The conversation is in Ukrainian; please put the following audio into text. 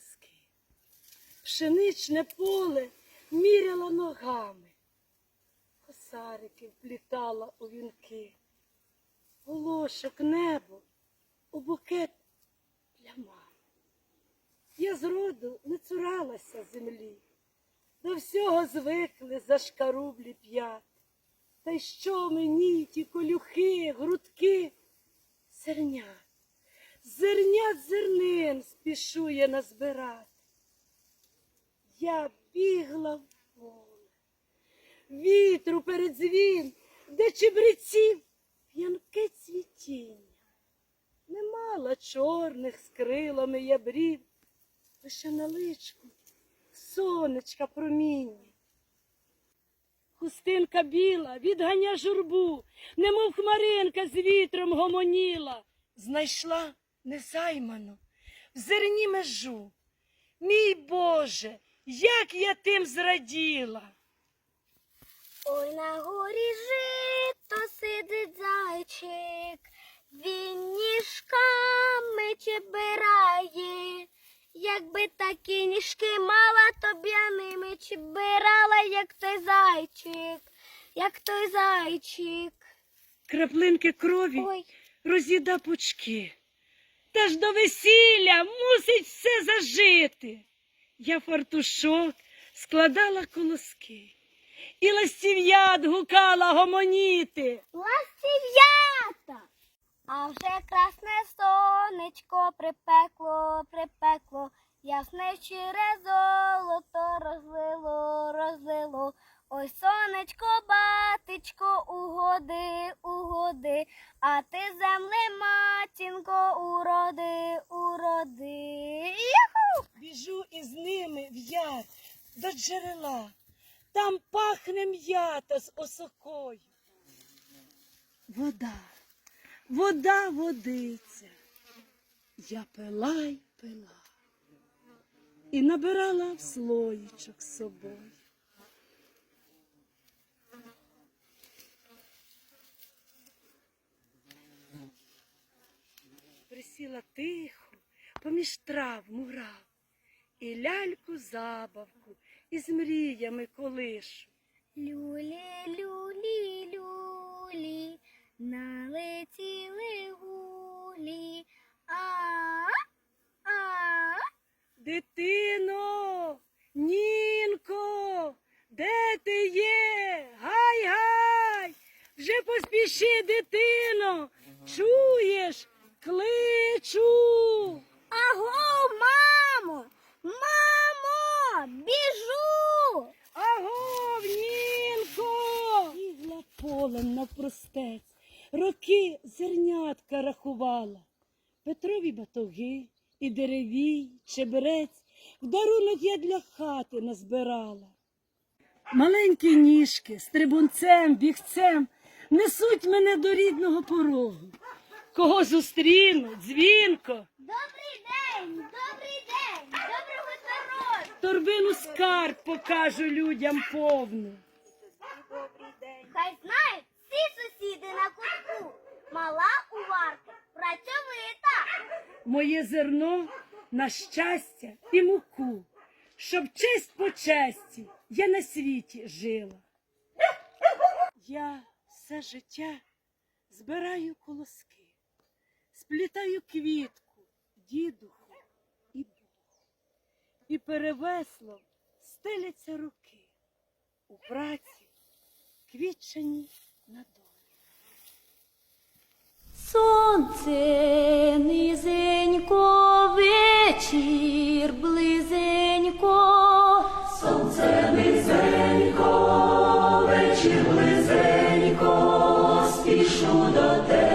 колоски. Пшеничне поле міряла ногами, косарики вплітала у вінки, волошок небо у букет для мами. Я зроду не цуралася землі, до всього звикли зашкарублі п'ят. Та й що мені ті колюхи, грудки, зернят, зернят зернин спішує назбирати. Я бігла в поле, вітру перед дзвін, де чебреців п'янке цвітіння. Не мала чорних з крилами я лише на личку сонечка проміння. Хустинка біла відганя журбу, немов хмаринка з вітром гомоніла. Знайшла незайману в зерні межу. Мій Боже, як я тим зраділа. Ой, на горі жито сидить зайчик, він ніжками чебирає. Якби такі ніжки мала, то б я ними чебирала, як той зайчик, як той зайчик. Краплинки крові Ой, роз'їда пучки. Та ж до весілля мусить все зажити. Я фартушок складала колоски, і ластів'ят гукала гомоніти. ластів'ята! А вже красне сонечко припекло, припекло, ясне щире золото розлило, розлило. Ой, сонечко, батечко, угоди, угоди, а ти земле, матінко, до джерела. Там пахне м'ята з осокою. Вода, вода водиться. Я пила й пила. І набирала в слоїчок з собою. Присіла тихо, поміж трав мурав, і ляльку забавку із мріями колишу. Люлі, люлі, люлі, налетіли гулі. А, а, Дитино, навпростець, роки зернятка рахувала. Петрові батоги і деревій, чеберець, в дарунок я для хати назбирала. Маленькі ніжки з трибунцем, бігцем несуть мене до рідного порогу. Кого зустріну, дзвінко, Добрий день, добрий день, доброго здоров'я. торбину скарб покажу людям повну. Хай знають всі сусіди на кутку. Мала уварка, працьовита. моє зерно на щастя і муку, щоб честь по честі я на світі жила. Я все життя збираю колоски, сплітаю квітку, дідуху і Богу. І перевесло стеляться руки у праці, квітчані. Сонце низенько, вечір близенько. Сонце низенько, вечір близенько, спішу до тебе,